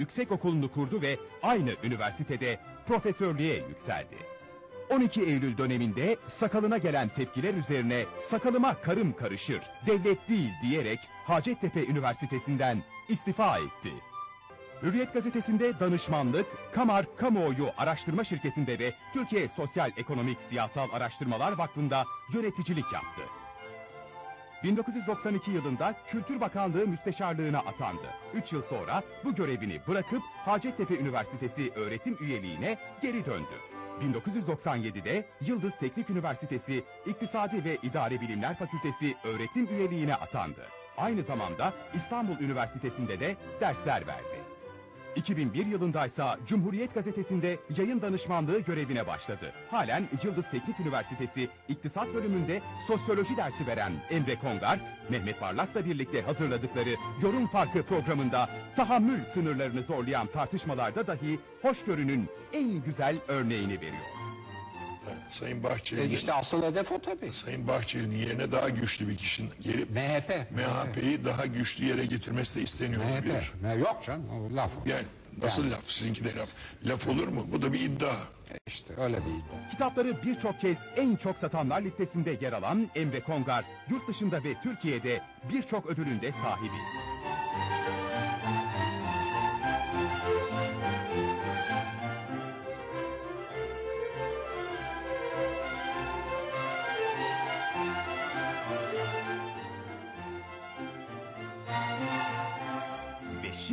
Yüksek okulunu kurdu ve aynı üniversitede profesörlüğe yükseldi. 12 Eylül döneminde sakalına gelen tepkiler üzerine sakalıma karım karışır, devlet değil diyerek Hacettepe Üniversitesi'nden istifa etti. Hürriyet gazetesinde danışmanlık, Kamar Kamuoyu Araştırma Şirketi'nde ve Türkiye Sosyal Ekonomik Siyasal Araştırmalar Vakfı'nda yöneticilik yaptı. 1992 yılında Kültür Bakanlığı Müsteşarlığına atandı. 3 yıl sonra bu görevini bırakıp Hacettepe Üniversitesi öğretim üyeliğine geri döndü. 1997'de Yıldız Teknik Üniversitesi İktisadi ve İdare Bilimler Fakültesi öğretim üyeliğine atandı. Aynı zamanda İstanbul Üniversitesi'nde de dersler verdi. 2001 yılında ise Cumhuriyet Gazetesi'nde yayın danışmanlığı görevine başladı. Halen Yıldız Teknik Üniversitesi İktisat Bölümünde sosyoloji dersi veren Emre Kongar, Mehmet Barlas'la birlikte hazırladıkları Yorum Farkı programında tahammül sınırlarını zorlayan tartışmalarda dahi hoşgörünün en güzel örneğini veriyor. Sayın E Bahçeli'nin işte asıl hedef o tabii. Sayın Bahçeli'nin yerine daha güçlü bir kişinin geri MHP. MHP'yi daha güçlü yere getirmesi de isteniyor MHP. olabilir. Ne, yok canım o laf. Yani nasıl laf? Sizinki de laf. Laf olur mu? Bu da bir iddia. E İşte öyle bir iddia. Kitapları birçok kez en çok satanlar listesinde yer alan Emre Kongar, yurt dışında ve Türkiye'de birçok ödülün de sahibi.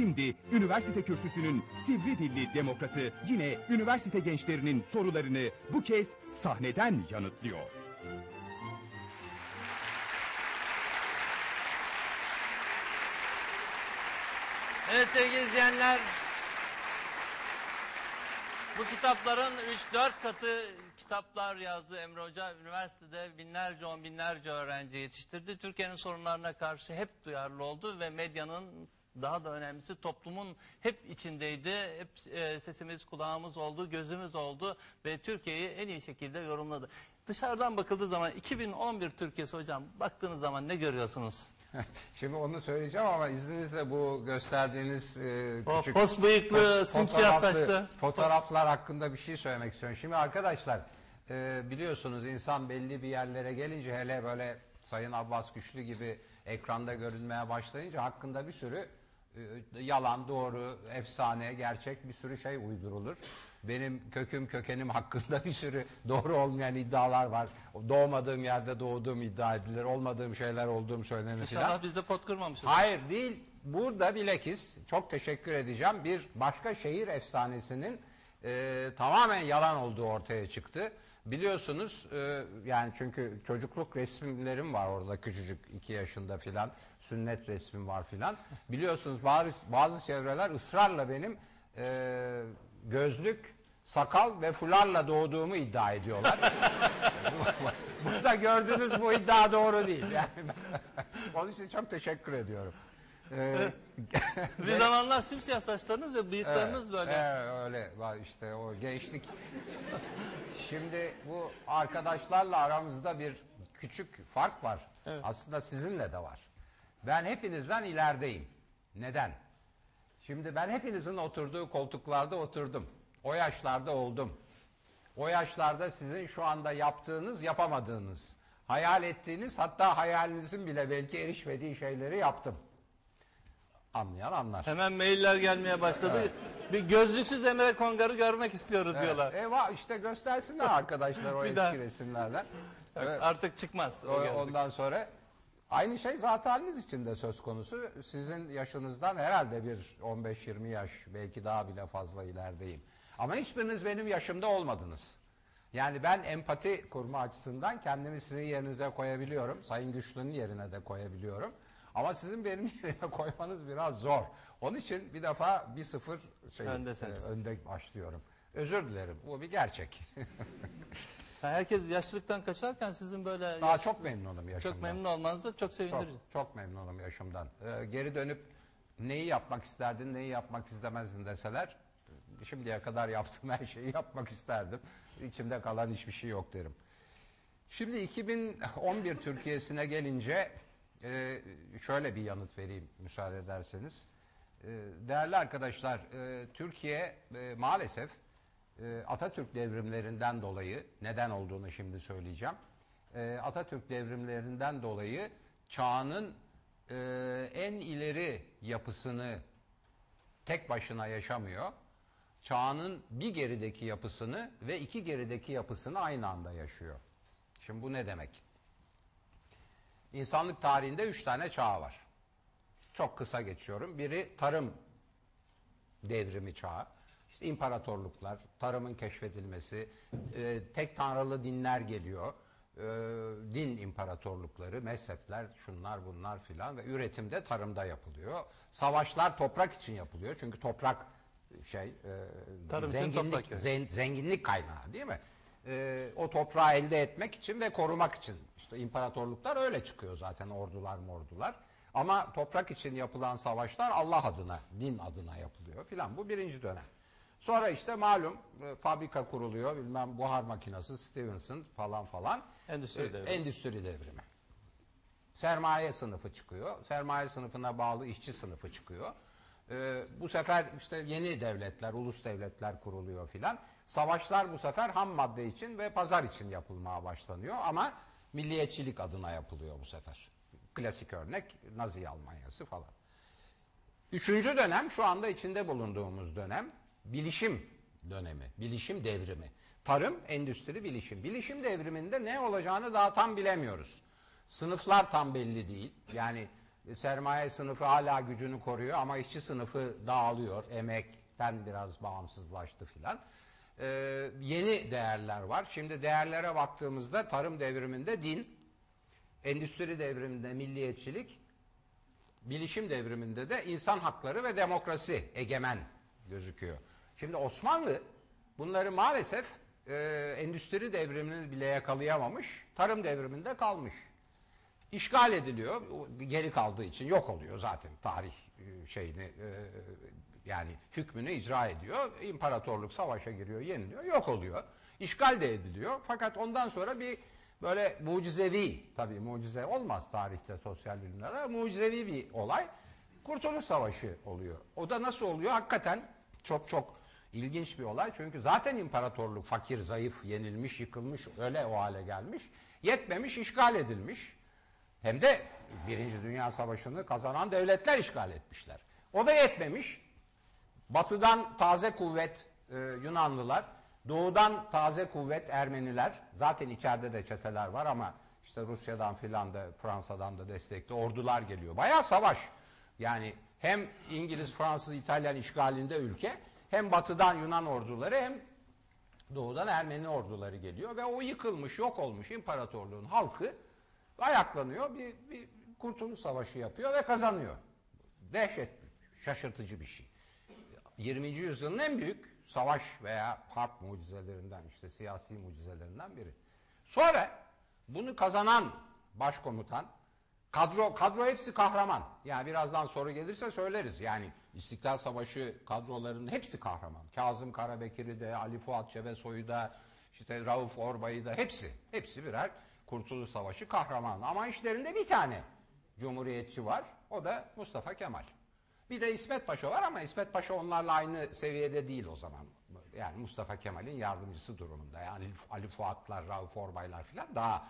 Şimdi üniversite kürsüsünün sivri dilli demokratı yine üniversite gençlerinin sorularını bu kez sahneden yanıtlıyor. Evet sevgili izleyenler. Bu kitapların 3-4 katı kitaplar yazdı Emre Hoca. Üniversitede binlerce on binlerce öğrenci yetiştirdi. Türkiye'nin sorunlarına karşı hep duyarlı oldu ve medyanın daha da önemlisi toplumun hep içindeydi. Hep e, sesimiz kulağımız oldu, gözümüz oldu ve Türkiye'yi en iyi şekilde yorumladı. Dışarıdan bakıldığı zaman 2011 Türkiye'si hocam baktığınız zaman ne görüyorsunuz? Şimdi onu söyleyeceğim ama izninizle bu gösterdiğiniz e, O küçük... pos bıyıklı, simsiyah saçlı. Fotoğraflar hakkında bir şey söylemek istiyorum. Şimdi arkadaşlar e, biliyorsunuz insan belli bir yerlere gelince hele böyle Sayın Abbas Güçlü gibi ekranda görünmeye başlayınca hakkında bir sürü yalan, doğru, efsane, gerçek bir sürü şey uydurulur. Benim köküm kökenim hakkında bir sürü doğru olmayan iddialar var. Doğmadığım yerde doğduğum iddia edilir. Olmadığım şeyler olduğum söylenir. İnşallah biz de pot kırmamışız. Hayır değil. Burada bilakis çok teşekkür edeceğim. Bir başka şehir efsanesinin e, tamamen yalan olduğu ortaya çıktı. Biliyorsunuz e, yani çünkü çocukluk resimlerim var orada küçücük iki yaşında filan sünnet resmim var filan. Biliyorsunuz bazı, bazı çevreler ısrarla benim e, gözlük, sakal ve fularla doğduğumu iddia ediyorlar. Burada gördüğünüz bu iddia doğru değil. Yani onun için çok teşekkür ediyorum. Ee, Bir zamanlar simsiyah saçlarınız ve bıyıklarınız böyle. Evet, öyle var işte o gençlik. Şimdi bu arkadaşlarla aramızda bir küçük fark var. Aslında sizinle de var. Ben hepinizden ilerideyim. Neden? Şimdi ben hepinizin oturduğu koltuklarda oturdum. O yaşlarda oldum. O yaşlarda sizin şu anda yaptığınız, yapamadığınız, hayal ettiğiniz, hatta hayalinizin bile belki erişmediği şeyleri yaptım. Anlayan anlar. Hemen mailler gelmeye başladı. Bir gözlüksüz Emre Kongar'ı görmek istiyoruz diyorlar. E va işte göstersinler arkadaşlar o Bir eski daha. resimlerden. Evet, Artık çıkmaz o o- gözlük. ondan sonra aynı şey zat haliniz için de söz konusu. Sizin yaşınızdan herhalde bir 15-20 yaş belki daha bile fazla ilerideyim. Ama hiçbiriniz benim yaşımda olmadınız. Yani ben empati kurma açısından kendimi sizin yerinize koyabiliyorum. Sayın Güçlü'nün yerine de koyabiliyorum. Ama sizin benim yerine koymanız biraz zor. Onun için bir defa bir sıfır şey, Öndesiniz. e, önde başlıyorum. Özür dilerim. Bu bir gerçek. Yani herkes yaşlılıktan kaçarken sizin böyle Daha yaş- çok memnunum yaşamdan. çok memnun olmanız da çok Çok, sevindirici. çok memnunum yaşımdan. Ee, geri dönüp neyi yapmak isterdin, neyi yapmak istemezdin deseler şimdiye kadar yaptığım her şeyi yapmak isterdim. İçimde kalan hiçbir şey yok derim. Şimdi 2011 Türkiye'sine gelince e, şöyle bir yanıt vereyim müsaade ederseniz. E, değerli arkadaşlar, e, Türkiye e, maalesef e, Atatürk devrimlerinden dolayı, neden olduğunu şimdi söyleyeceğim. E, Atatürk devrimlerinden dolayı çağının e, en ileri yapısını tek başına yaşamıyor. Çağının bir gerideki yapısını ve iki gerideki yapısını aynı anda yaşıyor. Şimdi bu ne demek? İnsanlık tarihinde üç tane çağ var. Çok kısa geçiyorum. Biri tarım devrimi çağı. İşte imparatorluklar, tarımın keşfedilmesi, e, tek tanrılı dinler geliyor. E, din imparatorlukları, mezhepler, şunlar bunlar filan ve üretimde tarımda yapılıyor. Savaşlar toprak için yapılıyor. Çünkü toprak şey e, Tarım zenginlik toprak, zen- zenginlik kaynağı değil mi? E, o toprağı elde etmek için ve korumak için. İşte imparatorluklar öyle çıkıyor zaten ordular mordular. Ama toprak için yapılan savaşlar Allah adına, din adına yapılıyor filan. Bu birinci dönem. Sonra işte malum e, fabrika kuruluyor, bilmem buhar makinesi, Stevenson falan falan. Endüstri E, devrimi. Endüstri devrimi. Sermaye sınıfı çıkıyor. Sermaye sınıfına bağlı işçi sınıfı çıkıyor. Ee, bu sefer işte yeni devletler, ulus devletler kuruluyor filan. Savaşlar bu sefer ham madde için ve pazar için yapılmaya başlanıyor ama milliyetçilik adına yapılıyor bu sefer. Klasik örnek Nazi Almanyası falan. Üçüncü dönem şu anda içinde bulunduğumuz dönem bilişim dönemi, bilişim devrimi. Tarım, endüstri, bilişim. Bilişim devriminde ne olacağını daha tam bilemiyoruz. Sınıflar tam belli değil. Yani sermaye sınıfı hala gücünü koruyor ama işçi sınıfı dağılıyor. Emekten biraz bağımsızlaştı filan. Ee, yeni değerler var. Şimdi değerlere baktığımızda tarım devriminde din, endüstri devriminde milliyetçilik, bilişim devriminde de insan hakları ve demokrasi egemen gözüküyor. Şimdi Osmanlı bunları maalesef e, endüstri devrimini bile yakalayamamış, tarım devriminde kalmış. İşgal ediliyor, geri kaldığı için yok oluyor zaten tarih e, şeyini e, yani hükmünü icra ediyor. İmparatorluk savaşa giriyor, yeniliyor, yok oluyor. İşgal de ediliyor. Fakat ondan sonra bir böyle mucizevi, tabii mucize olmaz tarihte sosyal bilimlerde, mucizevi bir olay. Kurtuluş Savaşı oluyor. O da nasıl oluyor? Hakikaten çok çok ilginç bir olay. Çünkü zaten imparatorluk fakir, zayıf, yenilmiş, yıkılmış, öyle o hale gelmiş. Yetmemiş, işgal edilmiş. Hem de Birinci Dünya Savaşı'nı kazanan devletler işgal etmişler. O da yetmemiş. Batıdan taze kuvvet e, Yunanlılar, doğudan taze kuvvet Ermeniler. Zaten içeride de çeteler var ama işte Rusya'dan filan da Fransa'dan da destekli ordular geliyor. Bayağı savaş. Yani hem İngiliz, Fransız, İtalyan işgalinde ülke hem batıdan Yunan orduları hem doğudan Ermeni orduları geliyor ve o yıkılmış, yok olmuş imparatorluğun halkı ayaklanıyor, bir, bir kurtuluş savaşı yapıyor ve kazanıyor. Dehşet, şaşırtıcı bir şey. 20. yüzyılın en büyük savaş veya harp mucizelerinden, işte siyasi mucizelerinden biri. Sonra bunu kazanan başkomutan, kadro kadro hepsi kahraman. Yani birazdan soru gelirse söyleriz. Yani İstiklal Savaşı kadrolarının hepsi kahraman. Kazım Karabekir'i de, Ali Fuat Cebesoy'u da, işte Rauf Orbay'ı da hepsi. Hepsi birer Kurtuluş Savaşı kahraman. Ama işlerinde bir tane cumhuriyetçi var. O da Mustafa Kemal. Bir de İsmet Paşa var ama İsmet Paşa onlarla aynı seviyede değil o zaman. Yani Mustafa Kemal'in yardımcısı durumunda. Yani Ali Fuatlar, Rauf Orbaylar filan daha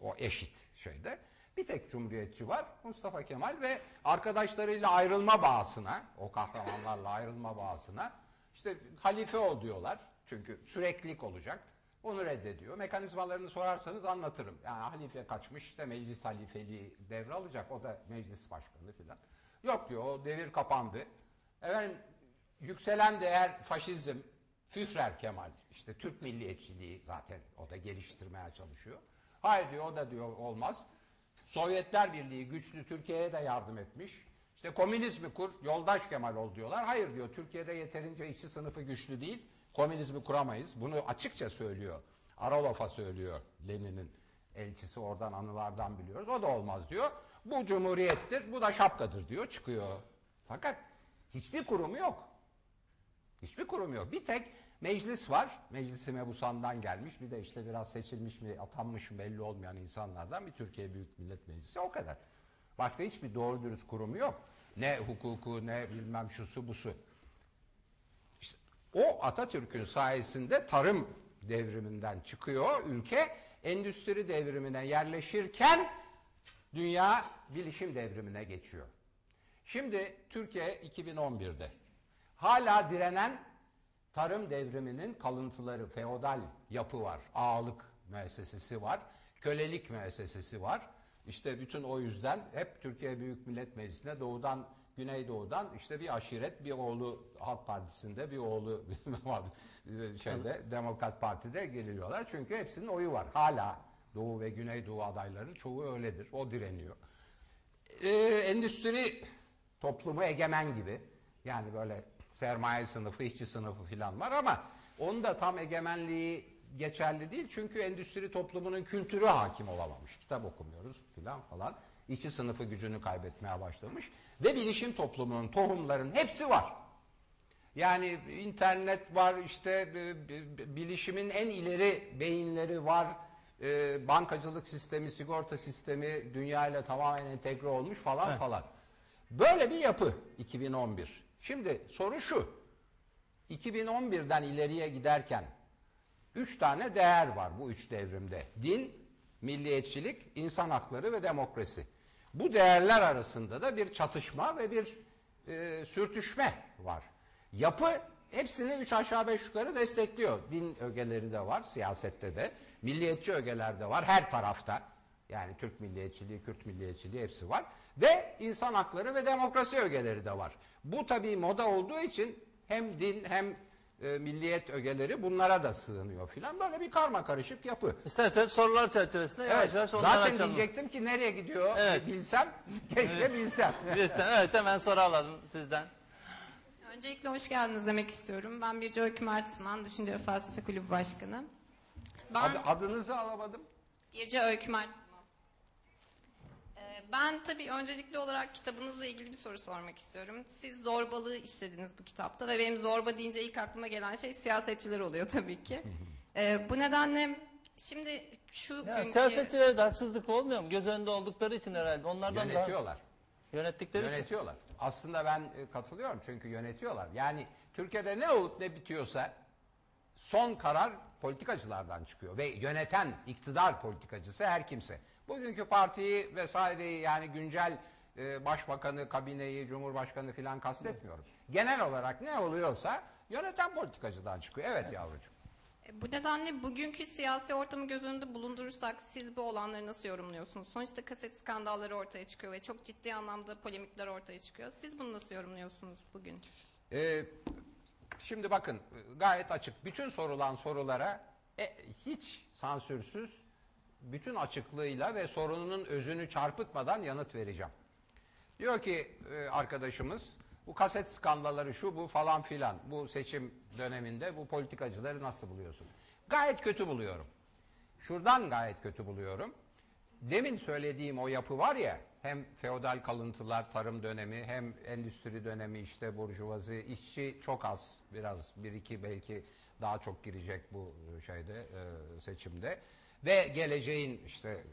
o eşit şeyde. Bir tek cumhuriyetçi var Mustafa Kemal ve arkadaşlarıyla ayrılma bağısına, o kahramanlarla ayrılma bağısına işte halife ol diyorlar. Çünkü süreklilik olacak. Onu reddediyor. Mekanizmalarını sorarsanız anlatırım. Yani halife kaçmış işte meclis halifeliği devralacak. O da meclis başkanı filan. Yok diyor o devir kapandı. Efendim yükselen değer faşizm, Führer Kemal işte Türk milliyetçiliği zaten o da geliştirmeye çalışıyor. Hayır diyor o da diyor olmaz. Sovyetler Birliği güçlü Türkiye'ye de yardım etmiş. İşte komünizmi kur, yoldaş Kemal ol diyorlar. Hayır diyor Türkiye'de yeterince işçi sınıfı güçlü değil. Komünizmi kuramayız. Bunu açıkça söylüyor. Aralov'a söylüyor Lenin'in elçisi oradan anılardan biliyoruz. O da olmaz diyor. Bu cumhuriyettir, bu da şapkadır diyor çıkıyor. Fakat hiçbir kurumu yok. Hiçbir kurum yok. Bir tek meclis var. Meclisi mebusandan gelmiş. Bir de işte biraz seçilmiş mi, atanmış mı belli olmayan insanlardan bir Türkiye Büyük Millet Meclisi o kadar. Başka hiçbir doğru dürüst kurumu yok. Ne hukuku ne bilmem şusu busu. İşte o Atatürk'ün sayesinde tarım devriminden çıkıyor ülke endüstri devrimine yerleşirken dünya bilişim devrimine geçiyor. Şimdi Türkiye 2011'de hala direnen tarım devriminin kalıntıları, feodal yapı var, ağalık müessesesi var, kölelik müessesesi var. İşte bütün o yüzden hep Türkiye Büyük Millet Meclisi'ne doğudan, güneydoğudan işte bir aşiret, bir oğlu Halk Partisi'nde, bir oğlu şeyde Demokrat Parti'de geliyorlar. Çünkü hepsinin oyu var. Hala Doğu ve Güneydoğu adaylarının çoğu öyledir. O direniyor. Ee, endüstri toplumu egemen gibi. Yani böyle sermaye sınıfı, işçi sınıfı falan var ama onun da tam egemenliği geçerli değil. Çünkü endüstri toplumunun kültürü hakim olamamış. Kitap okumuyoruz filan falan. İşçi sınıfı gücünü kaybetmeye başlamış. Ve bilişim toplumunun tohumların hepsi var. Yani internet var, işte bilişimin en ileri beyinleri var. E, bankacılık sistemi, sigorta sistemi dünyayla tamamen entegre olmuş falan falan. Böyle bir yapı 2011. Şimdi soru şu. 2011'den ileriye giderken üç tane değer var bu üç devrimde. Din, milliyetçilik, insan hakları ve demokrasi. Bu değerler arasında da bir çatışma ve bir e, sürtüşme var. Yapı hepsini üç aşağı beş yukarı destekliyor. Din ögeleri de var siyasette de. Milliyetçi ögeler de var her tarafta. Yani Türk milliyetçiliği, Kürt milliyetçiliği hepsi var. Ve insan hakları ve demokrasi ögeleri de var. Bu tabii moda olduğu için hem din hem e, milliyet ögeleri bunlara da sığınıyor filan. Böyle bir karma karışık yapı. İsterseniz sorular çerçevesinde yavaş Evet, yavaş onları zaten açalım. diyecektim ki nereye gidiyor Evet. bilsem, keşke bilsem. Bilirsen, evet hemen soru alalım sizden. Öncelikle hoş geldiniz demek istiyorum. Ben Birce Öykü Mertisman, Düşünce ve Felsefe Kulübü Başkanı. Ben Ad- adınızı alamadım. Birce Öykü Mertisman. Ee, Ben tabii öncelikli olarak kitabınızla ilgili bir soru sormak istiyorum. Siz zorbalığı işlediniz bu kitapta ve benim zorba deyince ilk aklıma gelen şey siyasetçiler oluyor tabii ki. Ee, bu nedenle şimdi şu Ya, günkü... siyasetçilere de haksızlık olmuyor mu? Göz önünde oldukları için herhalde. Onlardan Yönetiyorlar. daha yönettikleri için. Yönetiyorlar. Aslında ben e, katılıyorum çünkü yönetiyorlar. Yani Türkiye'de ne olup ne bitiyorsa son karar politikacılardan çıkıyor ve yöneten iktidar politikacısı her kimse. Bugünkü partiyi vesaireyi yani güncel e, başbakanı, kabineyi, cumhurbaşkanı filan kastetmiyorum. Genel olarak ne oluyorsa yöneten politikacıdan çıkıyor. Evet yavrucuğum. E, Bu nedenle bugünkü siyasi ortamı göz önünde bulundurursak siz bu olanları nasıl yorumluyorsunuz? Sonuçta kaset skandalları ortaya çıkıyor ve çok ciddi anlamda polemikler ortaya çıkıyor. Siz bunu nasıl yorumluyorsunuz bugün? Ee, şimdi bakın gayet açık. Bütün sorulan sorulara e, hiç sansürsüz, bütün açıklığıyla ve sorunun özünü çarpıtmadan yanıt vereceğim. Diyor ki e, arkadaşımız bu kaset skandalları şu bu falan filan bu seçim döneminde bu politikacıları nasıl buluyorsun? Gayet kötü buluyorum. Şuradan gayet kötü buluyorum. Demin söylediğim o yapı var ya hem feodal kalıntılar tarım dönemi hem endüstri dönemi işte burjuvazi işçi çok az. Biraz bir iki belki daha çok girecek bu şeyde e, seçimde. Ve geleceğin işte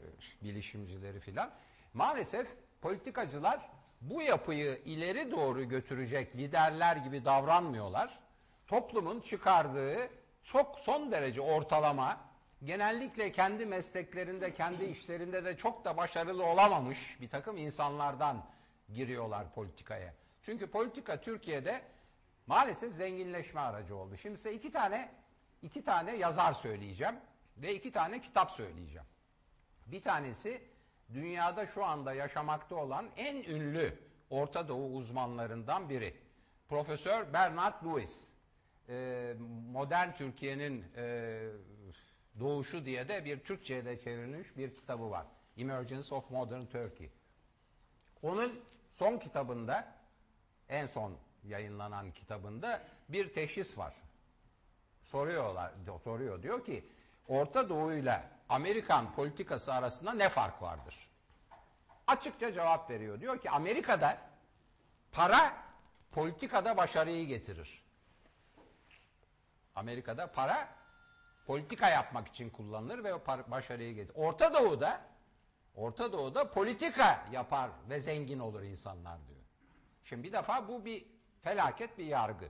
bilişimcileri filan. Maalesef politikacılar bu yapıyı ileri doğru götürecek liderler gibi davranmıyorlar. Toplumun çıkardığı çok son derece ortalama genellikle kendi mesleklerinde, kendi işlerinde de çok da başarılı olamamış bir takım insanlardan giriyorlar politikaya. Çünkü politika Türkiye'de maalesef zenginleşme aracı oldu. Şimdi size iki tane iki tane yazar söyleyeceğim ve iki tane kitap söyleyeceğim. Bir tanesi dünyada şu anda yaşamakta olan en ünlü Orta Doğu uzmanlarından biri. Profesör Bernard Lewis. Ee, modern Türkiye'nin e, doğuşu diye de bir Türkçe'ye de çevrilmiş bir kitabı var. Emergence of Modern Turkey. Onun son kitabında, en son yayınlanan kitabında bir teşhis var. Soruyorlar, soruyor diyor ki Orta Doğu ile Amerikan politikası arasında ne fark vardır? Açıkça cevap veriyor. Diyor ki Amerika'da para politikada başarıyı getirir. Amerika'da para politika yapmak için kullanılır ve o başarıyı getirir. Orta Doğu'da Orta Doğu'da politika yapar ve zengin olur insanlar diyor. Şimdi bir defa bu bir felaket bir yargı.